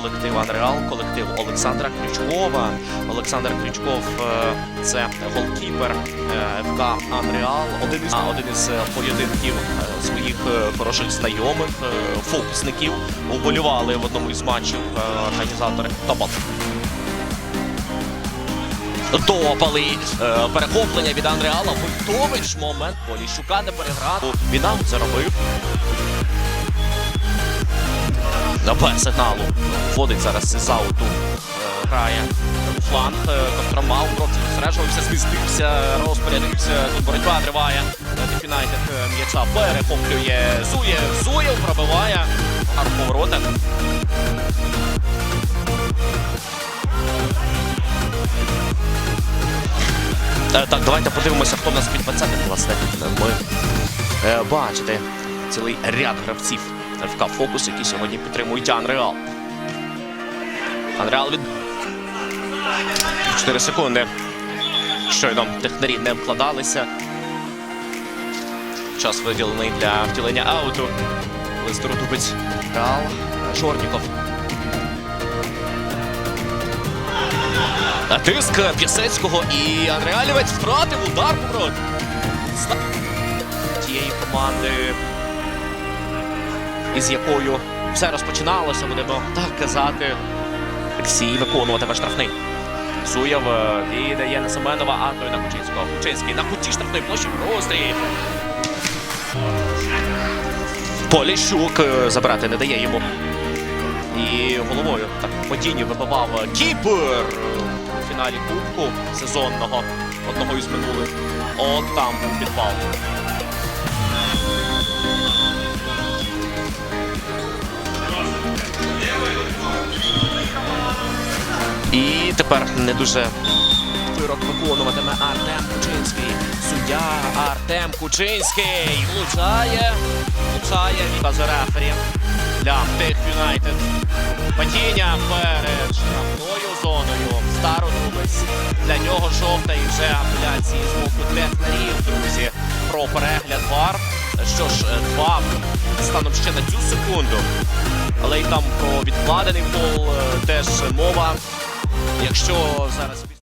колектив Анреал, колектив Олександра Крючкова. Олександр Крючков е, це голкіпер е, ФК Анреал. Один із, один із е, поєдинків своїх хороших знайомих, фокусників. Уболівали в одному із матчів організатори Топот. Допали перехоплення від Анреала. Войтович момент Поліщука не переграв. Він аут заробив. На Б сигналу вводить зараз з ауту. Е, грає у фланг. Е, Кострома у бровці зосереджувався, змістився, розпорядився. Тут боротьба триває. Дефінайтед м'яча перехоплює. Зує, Зуєв пробиває. Гарно поворота. Е, Так, давайте подивимося, хто в нас під 20 власне. Ми е, бачите цілий ряд гравців ФК Фокус, які сьогодні підтримують Анреал. Анреал від 4 секунди. Щойно технарі не вкладалися. Час виділений для втілення ауту. Листеру дубець Реал. Жорніков. А Тиск Пісецького і Анреалівець втратив удар поворот. Тієї команди, із якою все розпочиналося, будемо так казати. Олексій виконуватиме штрафний. Зуєв е, віддає на Семенова, а той на Кучинського. Кучинський на куті штрафної площі прострій. Поліщук е, забрати не дає йому. І головою так падінні вибивав кіпер у фіналі кубку сезонного одного із минулих. От там був підпал. І тепер не дуже вирок виконуватиме Артем Кучинський. Суддя Артем Кучинський влучає, влучає від рефері для Тих Юнайтед. Падіння перед штрафною зоною. Стародубець. Для нього жовта і вже апеляції з боку технарів, друзі, про перегляд вар. Що ж, е, два станом ще на цю секунду. Але й там про відкладений гол е, теж мова. Якщо зараз